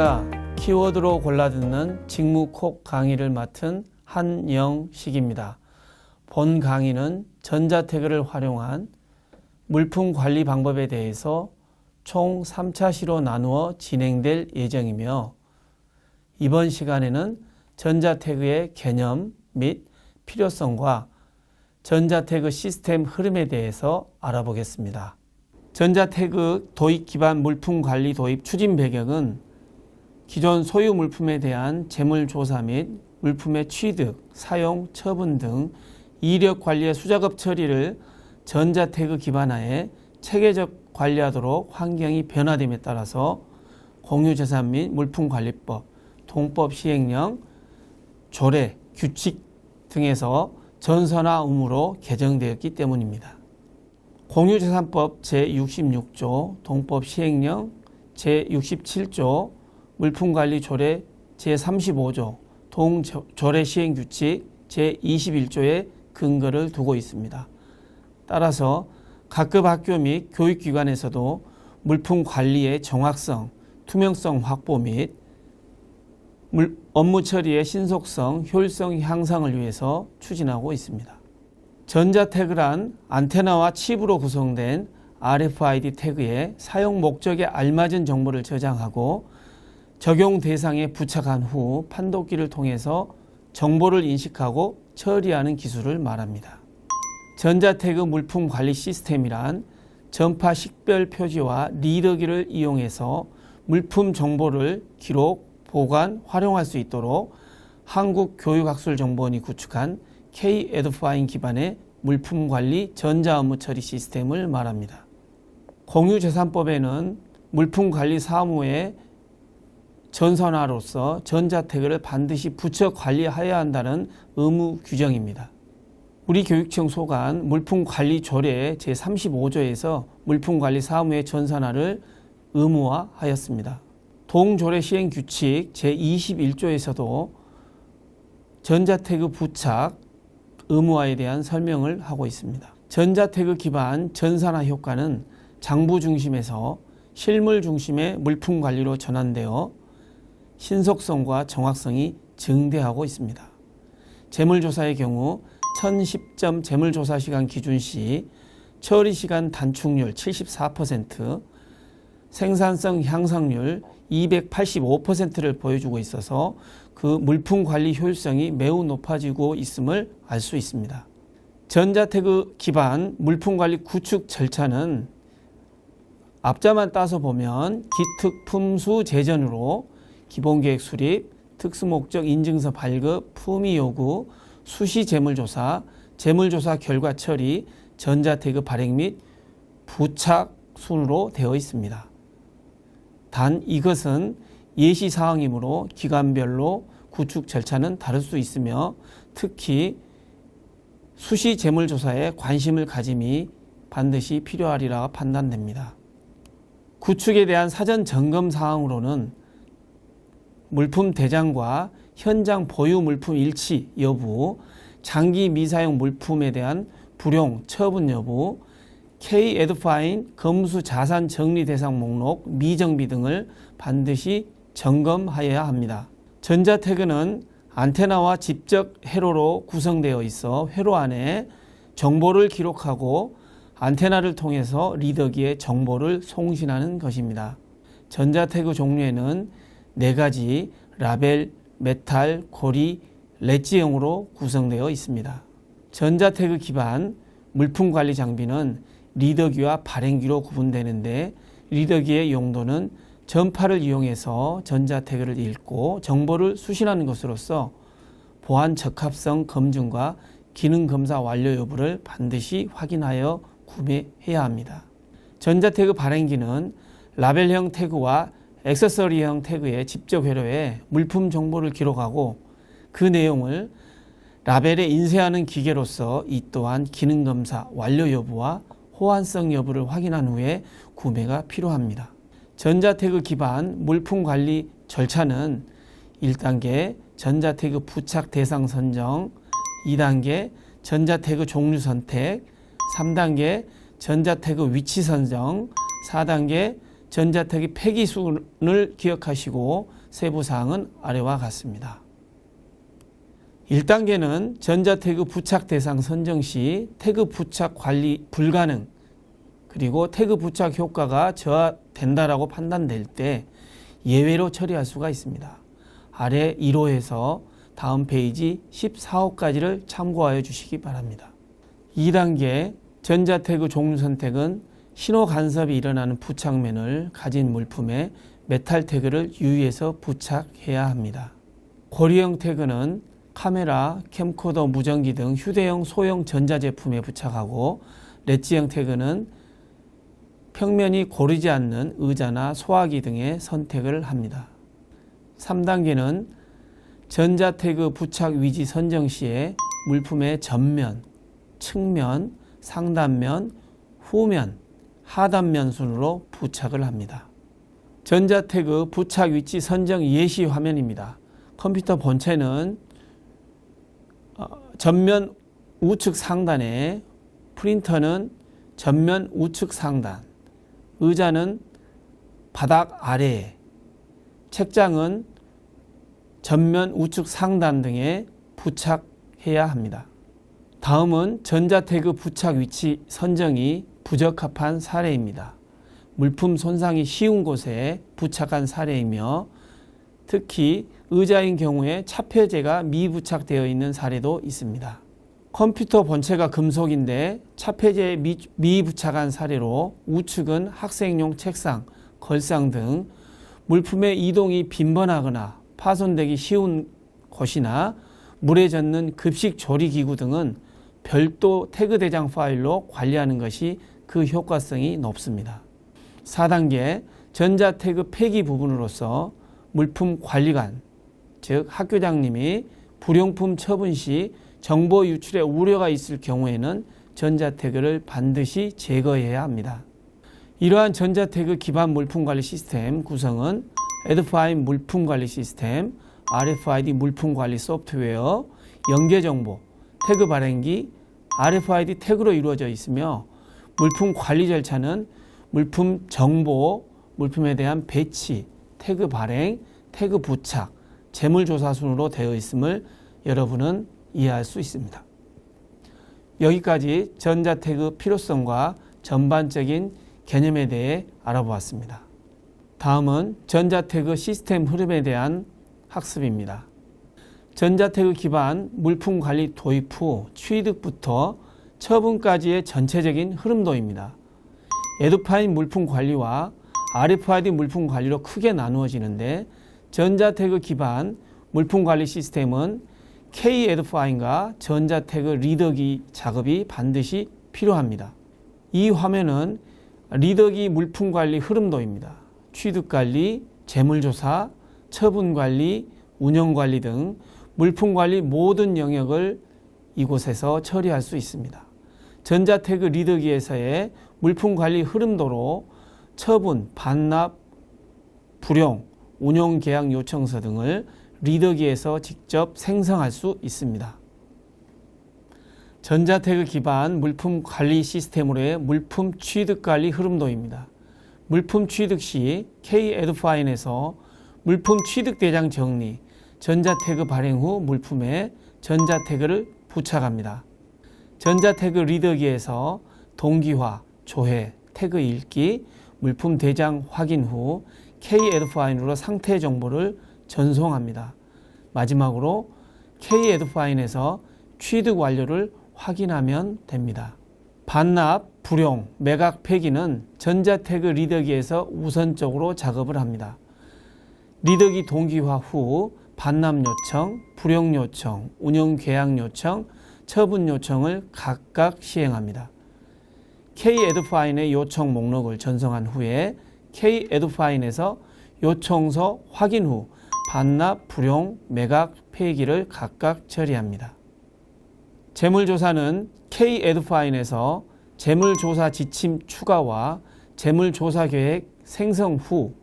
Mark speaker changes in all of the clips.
Speaker 1: 안녕하십니까. 키워드로 골라듣는 직무콕 강의를 맡은 한영식입니다. 본 강의는 전자태그를 활용한 물품 관리 방법에 대해서 총 3차 시로 나누어 진행될 예정이며 이번 시간에는 전자태그의 개념 및 필요성과 전자태그 시스템 흐름에 대해서 알아보겠습니다. 전자태그 도입 기반 물품 관리 도입 추진 배경은 기존 소유 물품에 대한 재물 조사 및 물품의 취득, 사용, 처분 등 이력 관리의 수작업 처리를 전자태그 기반하에 체계적 관리하도록 환경이 변화됨에 따라서 공유재산 및 물품관리법, 동법 시행령, 조례, 규칙 등에서 전선화 의무로 개정되었기 때문입니다. 공유재산법 제66조, 동법 시행령 제67조, 물품관리조례 제35조, 동조례 시행규칙 제21조에 근거를 두고 있습니다. 따라서 각급 학교 및 교육기관에서도 물품 관리의 정확성, 투명성 확보 및 물- 업무 처리의 신속성, 효율성 향상을 위해서 추진하고 있습니다. 전자 태그란 안테나와 칩으로 구성된 RFID 태그의 사용 목적에 알맞은 정보를 저장하고 적용 대상에 부착한 후 판독기를 통해서 정보를 인식하고 처리하는 기술을 말합니다. 전자태그 물품 관리 시스템이란 전파 식별 표지와 리더기를 이용해서 물품 정보를 기록, 보관, 활용할 수 있도록 한국교육학술정보원이 구축한 K-에드파인 기반의 물품 관리 전자 업무 처리 시스템을 말합니다. 공유재산법에는 물품 관리 사무의 전선화로서 전자태그를 반드시 부처 관리해야 한다는 의무 규정입니다. 우리 교육청 소관 물품관리 조례 제35조에서 물품관리 사무의 전산화를 의무화하였습니다. 동조례 시행 규칙 제21조에서도 전자태그 부착 의무화에 대한 설명을 하고 있습니다. 전자태그 기반 전산화 효과는 장부 중심에서 실물 중심의 물품 관리로 전환되어 신속성과 정확성이 증대하고 있습니다. 재물조사의 경우 1010점 재물조사 시간 기준 시 처리 시간 단축률 74%, 생산성 향상률 285%를 보여주고 있어서 그 물품 관리 효율성이 매우 높아지고 있음을 알 수 있습니다. 전자태그 기반 물품 관리 구축 절차는 앞자만 따서 보면 기특 품수 제전으로 기본계획 수립, 특수목적 인증서 발급, 품위 요구, 수시 재물조사, 재물조사 결과 처리, 전자태그 발행 및 부착 순으로 되어 있습니다. 단 이것은 예시 사항이므로 기관별로 구축 절차는 다를 수 있으며 특히 수시 재물조사에 관심을 가짐이 반드시 필요하리라 판단됩니다. 구축에 대한 사전 점검 사항으로는 물품 대장과 현장 보유 물품 일치 여부, 장기 미사용 물품에 대한 불용 처분 여부, K 에드파인 검수 자산 정리 대상 목록 미정비 등을 반드시 점검하여야 합니다. 전자태그는 안테나와 직접 회로로 구성되어 있어 회로 안에 정보를 기록하고 안테나를 통해서 리더기에 정보를 송신하는 것입니다. 전자태그 종류에는 네 가지 라벨, 메탈, 고리, 렛지형으로 구성되어 있습니다. 전자태그 기반 물품 관리 장비는 리더기와 발행기로 구분되는데 리더기의 용도는 전파를 이용해서 전자태그를 읽고 정보를 수신하는 것으로서 보안 적합성 검증과 기능 검사 완료 여부를 반드시 확인하여 구매해야 합니다. 전자태그 발행기는 라벨형 태그와 액세서리형 태그의 직접 회로에 물품 정보를 기록하고 그 내용을 라벨에 인쇄하는 기계로서 이 또한 기능 검사 완료 여부와 호환성 여부를 확인한 후에 구매가 필요합니다. 전자태그 기반 물품 관리 절차는 1단계 전자태그 부착 대상 선정, 2단계 전자태그 종류 선택, 3단계 전자태그 위치 선정, 4단계 전자택의 폐기순을 기억하시고 세부 사항은 아래와 같습니다. 1단계는 전자태그 부착 대상 선정 시 태그 부착 관리 불가능 그리고 태그 부착 효과가 저하된다라고 판단될 때 예외로 처리할 수가 있습니다. 아래 1호에서 다음 페이지 14호까지를 참고하여 주시기 바랍니다. 2단계 전자태그 종류 선택은 신호 간섭이 일어나는 부착면을 가진 물품에 메탈 태그를 유의해서 부착해야 합니다. 고리형 태그는 카메라, 캠코더, 무전기 등 휴대용 소형 전자제품에 부착하고 렛지형 태그는 평면이 고르지 않는 의자나 소화기 등에 선택을 합니다. 3단계는 전자 태그 부착 위치 선정 시에 물품의 전면, 측면, 상단면, 후면, 하단면 순으로 부착을 합니다. 전자태그 부착 위치 선정 예시 화면입니다. 컴퓨터 본체는 어, 전면 우측 상단에 프린터는 전면 우측 상단, 의자는 바닥 아래에, 책장은 전면 우측 상단 등에 부착해야 합니다. 다음은 전자태그 부착 위치 선정이 부적합한 사례입니다. 물품 손상이 쉬운 곳에 부착한 사례이며 특히 의자인 경우에 차폐제가 미부착되어 있는 사례도 있습니다. 컴퓨터 본체가 금속인데 차폐제에 미, 미부착한 사례로 우측은 학생용 책상, 걸상 등 물품의 이동이 빈번하거나 파손되기 쉬운 곳이나 물에 젖는 급식 조리 기구 등은 별도 태그 대장 파일로 관리하는 것이 그 효과성이 높습니다. 4단계 전자 태그 폐기 부분으로서 물품 관리관, 즉 학교장님이 불용품 처분 시 정보 유출에 우려가 있을 경우에는 전자 태그를 반드시 제거해야 합니다. 이러한 전자 태그 기반 물품 관리 시스템 구성은 에드파인 물품 관리 시스템, RFID 물품 관리 소프트웨어, 연계 정보, 태그 발행기, RFID 태그로 이루어져 있으며 물품 관리 절차는 물품 정보, 물품에 대한 배치, 태그 발행, 태그 부착, 재물 조사 순으로 되어 있음을 여러분은 이해할 수 있습니다. 여기까지 전자태그 필요성과 전반적인 개념에 대해 알아보았습니다. 다음은 전자태그 시스템 흐름에 대한 학습입니다. 전자태그 기반 물품 관리 도입 후 취득부터 처분까지의 전체적인 흐름도입니다. 에듀파인 물품 관리와 RFID 물품 관리로 크게 나누어지는데 전자태그 기반 물품 관리 시스템은 K 에듀파인과 전자태그 리더기 작업이 반드시 필요합니다. 이 화면은 리더기 물품 관리 흐름도입니다. 취득 관리, 재물 조사, 처분 관리, 운영 관리 등 물품 관리 모든 영역을 이곳에서 처리할 수 있습니다. 전자태그 리더기에서의 물품 관리 흐름도로 처분, 반납, 불용, 운용 계약 요청서 등을 리더기에서 직접 생성할 수 있습니다. 전자태그 기반 물품 관리 시스템으로의 물품 취득 관리 흐름도입니다. 물품 취득 시 K 에드파인에서 물품 취득 대장 정리, 전자태그 발행 후 물품에 전자태그를 부착합니다. 전자태그 리더기에서 동기화, 조회, 태그 읽기, 물품 대장 확인 후 K 에드파인으로 상태 정보를 전송합니다. 마지막으로 K 에드파인에서 취득 완료를 확인하면 됩니다. 반납, 불용, 매각 폐기는 전자태그 리더기에서 우선적으로 작업을 합니다. 리더기 동기화 후 반납 요청, 불용 요청, 운영 계약 요청, 처분 요청을 각각 시행합니다. K 에드파인의 요청 목록을 전송한 후에 K 에드파인에서 요청서 확인 후 반납, 불용, 매각, 폐기를 각각 처리합니다. 재물조사는 K 에드파인에서 재물조사 지침 추가와 재물조사 계획 생성 후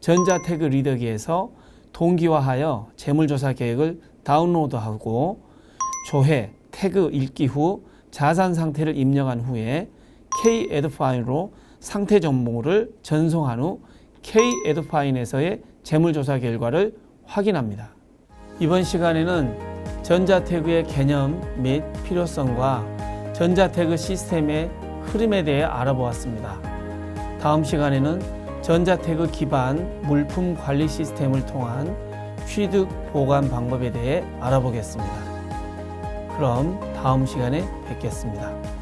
Speaker 1: 전자태그 리더기에서 동기화하여 재물조사 계획을 다운로드하고 조회, 태그 읽기 후 자산 상태를 입력한 후에 K 에드 파일로 상태 정보를 전송한 후 K 에드파인에서의 재물 조사 결과를 확인합니다. 이번 시간에는 전자태그의 개념 및 필요성과 전자태그 시스템의 흐름에 대해 알아보았습니다. 다음 시간에는 전자태그 기반 물품 관리 시스템을 통한 취득 보관 방법에 대해 알아보겠습니다. 그럼 다음 시간에 뵙겠습니다.